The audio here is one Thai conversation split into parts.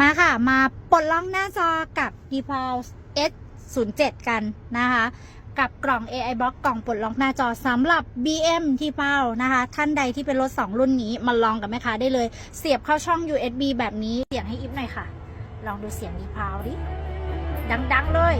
มาค่ะ มาปลดล็อกหน้าจอกับ d p a l S07 กันนะคะ กับกล่อง AI Box กล่องปลดล็อกหน้าจอสำหรับ BM t p a l นะคะ ท่านใดที่เป็นรถ 2 รุ่นนี้มาลองกับแม่ค้าได้เลย เสียบเข้าช่อง USB แบบนี้ เสียงให้อิฟหน่อยค่ะ ลองดูเสียง d p a l ดิ ดัง ๆ เลย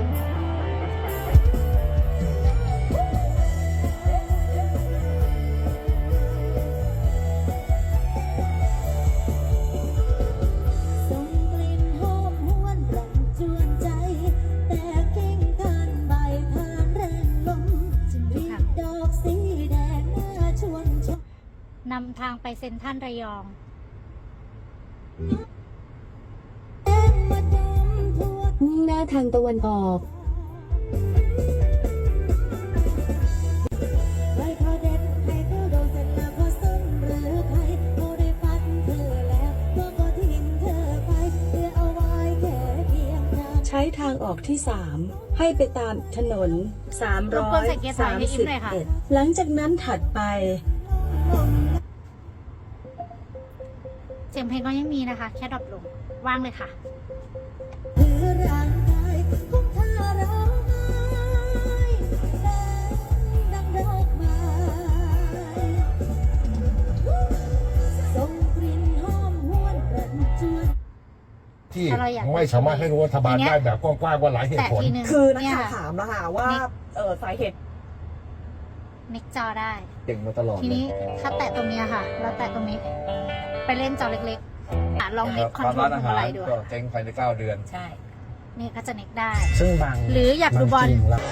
นำทางไปเซ็นทรัลระยองแดงมาดมทั่วมุ่งหน้าทางตะวันออกใครเขาเด็ดใครเขาโดนเสร็จแล้วเขาซ้ำหรือใครเขาได้ฟันเธอแล้วก็ก็ทิ้งเธอไปเหลือเอาไว้แค่เพียงทางใช้ทางออกที่ 3 ให้ไปตามถนน รบกวนใส่เกียร์ถอยให้อิ๊มหน่อยค่ะ 331 หลังจากนั้นถัดไป เสียงเพลงก็ยังมีนะคะ แค่ดรอปลงว่างเลยค่ะคือร่างกายของเธอร้องไห้แดงดังดอกไม้ส่งกลิ่นหอมหวนรันจวนที่ถ้าเราอยากไม่สามารถให้รู้รัฐบาลทีเนี้ยได้แบบกว้างๆว่าหลายเหแต่ตุผลทีนึงคือนักเนี่ยข่าวค่ะถามแล้วค่ะว่านี่เออสาเหตุ นิกจอได้ เก่งมาตลอดทีนี้เลยถ้าแตะตรงเนี้ยค่ะ เราแตะตรงนี้ ไปเล่นจอเล็กๆอะลองเน็กคอนตามโทรร้าลนอาขอหางรอะไรดูก็เจ๊งภายใน9เดือน ใช่ นี่ก็จะเน็กได้ ซึ่งบางหรืออยากดูบอลมันจริงแล้ว